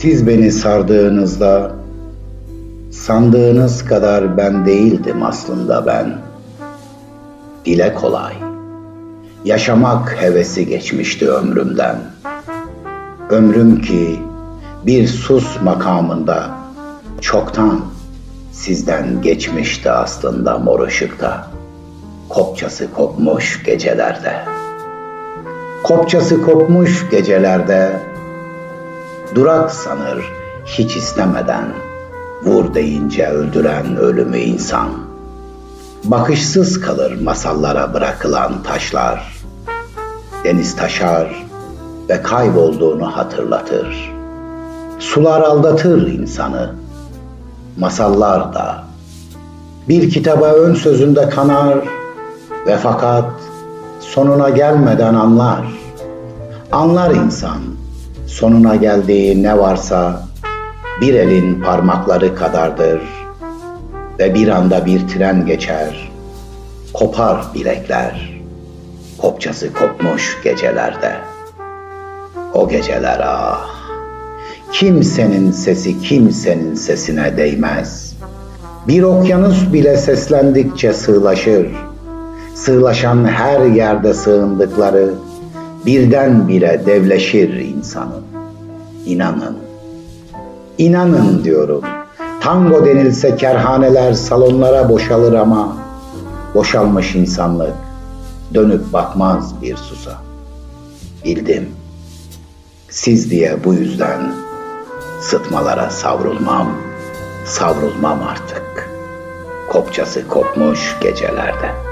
Siz beni sardığınızda sandığınız kadar ben değildim aslında ben. Dile kolay. Yaşamak hevesi geçmişti ömrümden. Ömrüm ki bir sus makamında çoktan sizden geçmişti aslında mor ışıkta. Kopçası kopmuş gecelerde. Kopçası kopmuş gecelerde durak sanır hiç istemeden vur deyince öldüren ölümü insan. Bakışsız kalır masallara bırakılan taşlar. Deniz taşar ve kaybolduğunu hatırlatır. Sular aldatır insanı. Masallar da bir kitaba ön sözünde kanar ve fakat sonuna gelmeden anlar. Anlar insan sonuna geldiği ne varsa bir elin parmakları kadardır ve bir anda bir tren geçer, kopar bilekler, kopçası kopmuş gecelerde. O geceler ah, kimsenin sesi kimsenin sesine değmez. Bir okyanus bile seslendikçe sığlaşır. Sığlaşan her yerde sığındıkları birdenbire devleşir insanın. İnanın, inanın diyorum. Tango denilse kerhaneler salonlara boşalır ama boşalmış insanlık dönüp bakmaz bir susa. Bildim. Siz diye bu yüzden sıtmalara savrulmam, savrulmam artık. Kopçası kopmuş gecelerde.''